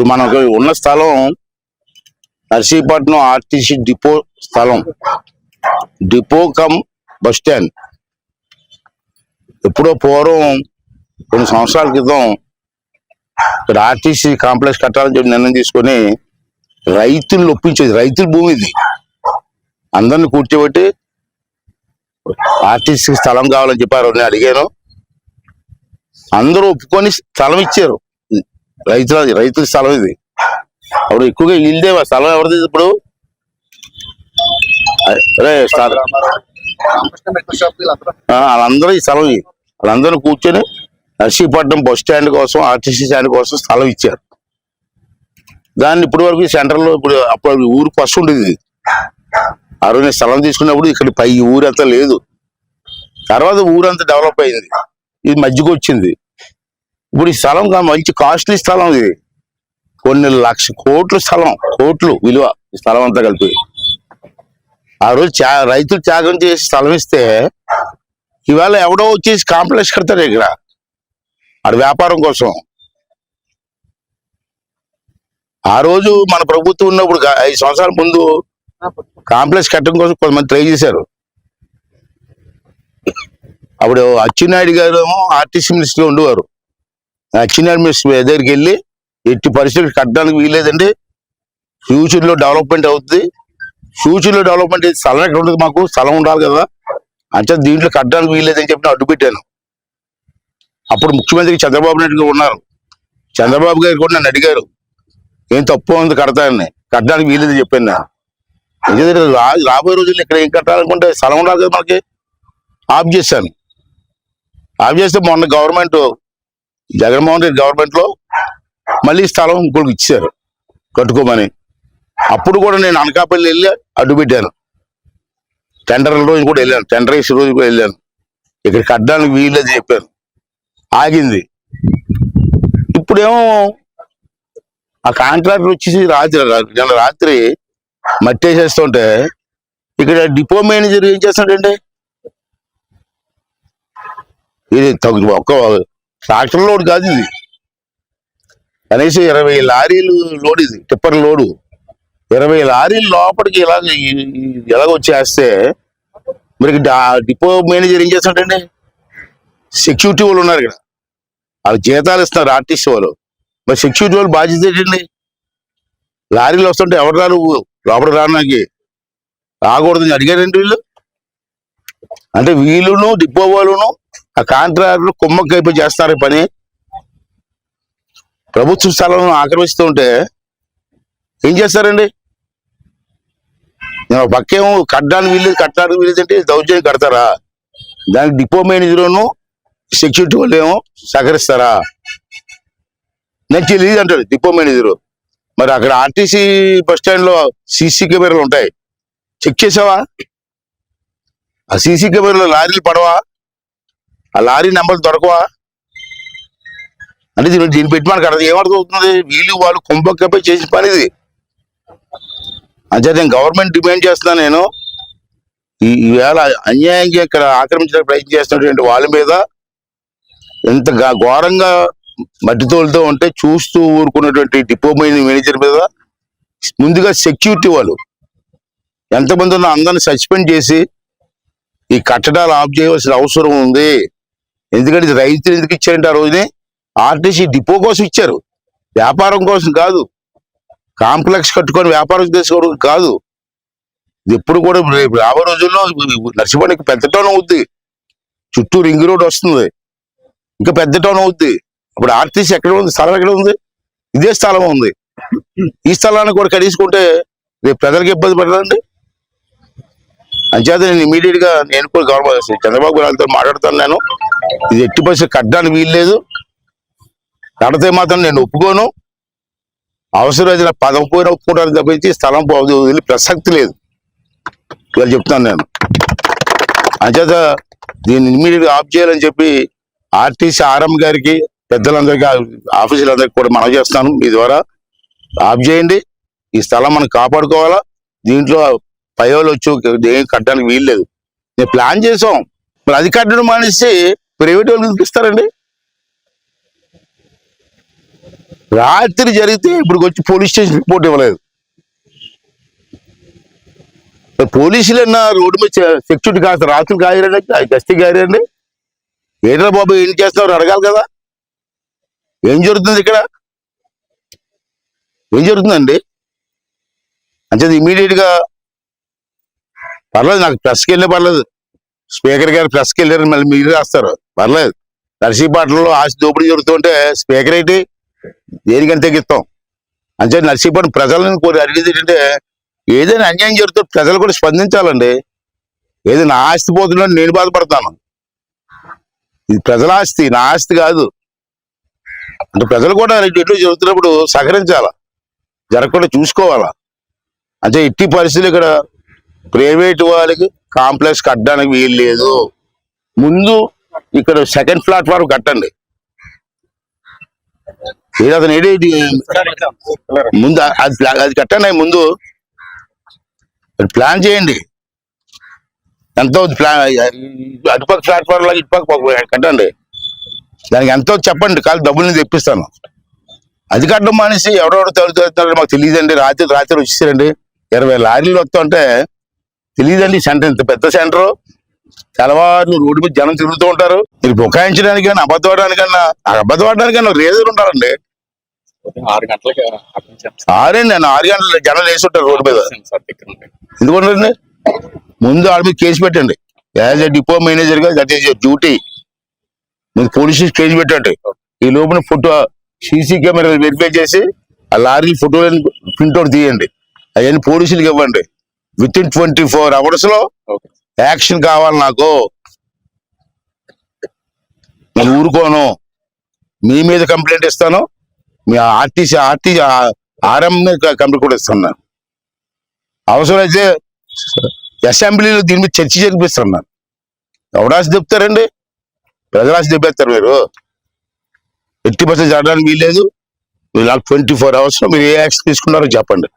ఇప్పుడు మనకు ఉన్న స్థలం నర్సీపట్నం ఆర్టీసీ డిపో స్థలం. Depot cum bus stand. ఎప్పుడో పూర్వం కొన్ని సంవత్సరాల క్రితం ఇక్కడ ఆర్టీసీ కాంప్లెక్స్ కట్టాలని చెప్పి నిర్ణయం తీసుకొని రైతులు ఒప్పించేది రైతుల భూమి ఇది. అందరిని కూర్చోబెట్టి ఆర్టీసీ స్థలం కావాలని చెప్పారు నేను అడిగాను. అందరూ ఒప్పుకొని స్థలం ఇచ్చారు. రైతుల రైతుల స్థలం ఇది. అప్పుడు ఎక్కువగా వీళ్ళదే స్థలం ఎవరిది ఇప్పుడు? ఆ, వాళ్ళందరూ ఈ స్థలం వాళ్ళందరూ కూర్చొని నర్సీపట్నం బస్ స్టాండ్ కోసం ఆర్టీసీ స్టాండ్ కోసం స్థలం ఇచ్చారు. దాన్ని ఇప్పటి వరకు సెంటర్లో ఇప్పుడు అప్పుడు ఊరు ఫస్ట్ ఉండేది ఇది. ఆ రోజు నేను స్థలం తీసుకున్నప్పుడు ఇక్కడ పై ఊరంతా లేదు. తర్వాత ఊరంతా డెవలప్ అయింది. ఇది మధ్యకు వచ్చింది. ఇప్పుడు ఈ స్థలం మంచి కాస్ట్లీ స్థలం ఇది. కొన్ని లక్ష కోట్ల స్థలం కోట్లు విలువ ఈ స్థలం అంతా కలిపి. ఆ రోజు చా రైతులు త్యాగం చేసి స్థలం ఇస్తే ఇవాళ ఎవడో వచ్చేసి కాంప్లెక్స్ కడతాడు ఇక్కడ. అక్కడ వ్యాపారం కోసం. ఆ రోజు మన ప్రభుత్వం ఉన్నప్పుడు ఐదు సంవత్సరాల ముందు కాంప్లెక్స్ కట్టడం కోసం కొంతమంది ట్రై చేశారు. అప్పుడు అచ్చెన్నాయుడు గారు ఏమో ఆర్టీసీ మినిస్టర్గా ఉండేవారు. అచ్చెన్నాయుడు దగ్గరికి వెళ్ళి ఎట్టి పరిస్థితులు కట్టడానికి వీల్లేదండి. ఫ్యూచర్లో డెవలప్మెంట్ అవుతుంది ఫ్యూచర్లో డెవలప్మెంట్ అయితే స్థలం ఎక్కడ ఉంటుంది మాకు? స్థలం ఉండాలి కదా. అంటే దీంట్లో కట్టడానికి వీల్లేదని చెప్పి నేను అడ్డు పెట్టాను అప్పుడు ముఖ్యమంత్రి చంద్రబాబు నాయుడు గారు ఉన్నారు. చంద్రబాబు గారు కూడా నన్ను అడిగారు. ఏం తప్పు ఉంది కడతానని. కట్టడానికి వీల్లేదని చెప్పాను నేను. ఎందుకంటే రా- రాబోయే రోజుల్లో ఇక్కడ ఏం కట్టాలనుకుంటే స్థలం ఉండాలి కదా మనకి. ఆఫ్ చేశాను. ఆఫ్ చేస్తే మొన్న గవర్నమెంట్ జగన్మోహన్ రెడ్డి గవర్నమెంట్లో మళ్ళీ స్థలం ఇంకోటికి ఇచ్చారు. కట్టుకోమని. అప్పుడు కూడా నేను అనకాపల్లి వెళ్ళి అడ్డు పెట్టాను. టెండర్ రోజు కూడా వెళ్ళాను. టెండర్ వేసే రోజు కూడా వెళ్ళాను. ఇక్కడ కట్టడానికి వీల్లేదు చెప్పాను. ఆగింది. ఇప్పుడేమో ఆ కాంట్రాక్టర్ వచ్చేసి రాత్రి నిన్న రాత్రి మట్టి వేసేస్తుంటే ఇక్కడ డిపో మేనేజర్ ఏం చేస్తాడండి ఇది తగ్గు- ఒక్క ట్రాక్టర్ లోడ్ కాదు ఇది. కనీసం ఇరవై లారీలు లోడ్ ఇది టిప్పర్ లోడు. ఇరవై లారీలు లోపలికి ఇలాగ ఎలాగ వచ్చేస్తే మరి డిపో మేనేజర్ ఏం చేస్తాడండి? సెక్యూరిటీ వాళ్ళు ఉన్నారు ఇక్కడ. వాళ్ళు జీతాలు ఇస్తున్నారు ఆర్టీసీ వాళ్ళు. మరి సెక్యూరిటీ వాళ్ళు బాధ్యత ఏంటండి? లారీలు వస్తుంటే ఎవరు రారు? లోపల రావడానికి. రాకూడదని అడిగారండి వీళ్ళు. అంటే వీళ్ళును డిపో వాళ్ళును ఆ కాంట్రాక్టర్ కుమ్మక్కైపు చేస్తారు ఈ పని. ప్రభుత్వ స్థలాలను ఆక్రమిస్తూ ఉంటే ఏం చేస్తారండి? పక్కేమో కట్టడానికి వీలు కట్టడానికి వీలేదంటే దౌర్జన్యం కడతారా? దానికి డిపో మేనేజర్ను సెక్యూరిటీ వాళ్ళు ఏమో సహకరిస్తారా? నేను తెలియదు అంటాడు డిపో మేనేజర్. మరి అక్కడ ఆర్టీసీ బస్ స్టాండ్లో సీసీ కెమెరాలు ఉంటాయి. చెక్ చేసావా? ఆ సీసీ కెమెరాలో లారీలు పడవా? ఆ లారీ నెంబర్లు దొరకవా? అంటే దీన్ని దీన్ని పెట్టి మనకు అర్థం ఏమర్థమవుతుంది వీళ్ళు వాళ్ళు కుంభకపై చేసిన పని ఇది. అంటే నేను గవర్నమెంట్ డిమాండ్ చేస్తున్నాను నేను. ఈ ఈవేళ అన్యాయంగా ఇక్కడ ఆక్రమించడానికి ప్రయత్నం చేస్తున్నటువంటి వాళ్ళ మీద ఎంత గా- ఘోరంగా మట్టితోలుతో ఉంటే చూస్తూ ఊరుకున్నటువంటి డిపో మేనేజర్ మీద ముందుగా సెక్యూరిటీ వాళ్ళు ఎంతమంది ఉన్న అందరిని సస్పెండ్ చేసి ఈ కట్టడాలు ఆఫ్ చేయవలసిన అవసరం ఉంది. ఎందుకంటే ఇది రైతులు ఎందుకు ఇచ్చారంటే ఆ రోజునే ఆర్టీసీ డిపో కోసం ఇచ్చారు. వ్యాపారం కోసం కాదు. కాంప్లెక్స్ కట్టుకొని వ్యాపారం చేసుకోవడం కాదు. ఇది ఎప్పుడు కూడా రేపు రాబో రోజుల్లో నర్సిపడికి పెద్ద టౌన్ అవుద్ది. చుట్టూ రింగ్ రోడ్ వస్తుంది. ఇంకా పెద్ద టౌన్ అవుద్ది. ఇప్పుడు ఆర్టీసీ ఎక్కడ ఉంది? స్థలం ఎక్కడ ఉంది? ఇదే స్థలం ఉంది. ఈ స్థలాన్ని కూడా కడీసుకుంటే రేపు ప్రజలకు ఇబ్బంది పడదండి అంచేత నేను ఇమీడియట్గా నేను కూడా గవర్నమెంట్ చంద్రబాబు గారితో మాట్లాడుతాను నేను. ఇది ఎట్టి పరిస్థితి కట్టడానికి వీల్లేదు. కడితే మాత్రం నేను ఒప్పుకోను. అవసరమైన పదం పోయిన ఒప్పుకోవడానికి తప్పించి స్థలం పోదు వదిలి ప్రసక్తి లేదు. ఇవాళ చెప్తాను నేను. అంచేత దీన్ని ఇమీడియట్గా ఆఫ్ చేయాలని చెప్పి ఆర్టీసీ ఆర్ఎం గారికి పెద్దలందరికీ ఆఫీసులందరికీ కూడా మనం చేస్తాను మీ ద్వారా. ఆఫ్ చేయండి. ఈ స్థలం మనం కాపాడుకోవాలా? దీంట్లో పై వాళ్ళు వచ్చి ఏం కట్టడానికి వీల్లేదు. నేను ప్లాన్ చేసాం మరి అది కట్టడం మానేసి ప్రైవేట్ వాళ్ళు ఇస్తారండి రాత్రి జరిగితే ఇప్పుడు వచ్చి పోలీస్ స్టేషన్ రిపోర్ట్ ఇవ్వలేదు. పోలీసులు అన్న రోడ్డు మీద సెక్యూరిటీ కాస్త రాత్రులు కాయరండి గస్తీ కాయరండి. ఏంట్రా బాబు ఏం చేస్తున్నారు? అడగాలి కదా. ఏం జరుగుతుంది ఇక్కడ? ఏం జరుగుతుందండి? అంటే ఇమీడియట్గా పర్లేదు నాకు ప్రెస్కి వెళ్ళే పర్లేదు. స్పీకర్ గారు ప్రెస్కి వెళ్ళారు మళ్ళీ మీరు రాస్తారు. పర్లేదు. నర్సీపాటలో ఆస్తి దోపిడీ జరుగుతుంటే స్పీకర్ ఏంటి? దేనికంటే గిత్తం. అంటే నర్సీపాటు ప్రజలను కోరి అడిగేది ఏంటంటే ఏదైనా అన్యాయం జరుగుతూ ప్రజలు కూడా స్పందించాలండి. ఏదైనా ఆస్తి పోతుందని నేను బాధపడతాను. ఇది ప్రజల ఆస్తి నా ఆస్తి కాదు. అంటే ప్రజలు కూడా రెండు జరుగుతున్నప్పుడు సహకరించాలా? జరగకుండా చూసుకోవాలా? అంటే ఇట్టి పరిస్థితులు ఇక్కడ ప్రైవేట్ వాళ్ళకి కాంప్లెక్స్ కట్టడానికి వీలు లేదు. ముందు ఇక్కడ సెకండ్ ప్లాట్ఫామ్ కట్టండి. అతను ఏడేది ముందు అది అది కట్టండి ముందు. ప్లాన్ చేయండి. ఎంత ప్లాన్ అటుపక్క ప్లాట్ఫామ్ లాగా ఇటుపక్క కట్టండి. దానికి ఎంతో చెప్పండి కాదు డబ్బులు తెప్పిస్తాను. అది కట్టడం మానేసి ఎవరెవరు తగులుతున్నారో మాకు తెలియదండి. రాత్రి రాత్రి వచ్చేసారండి. ఇరవై లారీలు వస్తుంటే తెలియదండి సెంటర్. ఇంత పెద్ద సెంటర్. తెల్లవారు రోడ్డు మీద జనం తిరుగుతూ ఉంటారు. మీరు బుకాయించడానికి కానీ అబద్ధం ఆడడానికన్నా అబద్ధం ఆడడానికన్నా రేజర్ ఉంటారండి. ఆరు గంటలకి ఆరేండి నేను ఆరు గంటల జనం వేసి ఉంటారు రోడ్డు మీద. వచ్చాను సార్ దగ్గర నుండి. ఎందుకంటే ముందు ఆడ మీద కేసు పెట్టండి. యాజ్ ఎ డిపో మేనేజర్గా దట్ ఈస్ డ్యూటీ. ముందు పోలీసు కేసు పెట్టండి. ఈ లోపల ఫోటో సీసీ కెమెరా వెరిఫై చేసి ఆ లారీ ఫోటో ప్రింట్అవుట్ తీయండి. అవన్నీ పోలీసులకు ఇవ్వండి. విత్ ఇన్ ట్వంటీ ఫోర్ అవర్స్లో యాక్షన్ కావాలి నాకు. నేను ఊరుకోను. మీ మీద కంప్లైంట్ ఇస్తాను. మీ ఆర్టీసీ ఆర్టీసీ ఆర్ఎం మీద కంప్లైంట్ కూడా ఇస్తాను అవసరమైతే అసెంబ్లీలో దీని మీద చర్చ జరిపిస్తాను నేను. ఎవడాసి చెప్తారండి? ప్రజలాసి చెప్పేస్తారు మీరు. ఎట్టి పర్సెంట్ జరగడానికి వీల్లేదు. నాకు ట్వంటీ ఫోర్ అవర్స్లో మీరు ఏ యాక్షన్ తీసుకున్నారో చెప్పండి.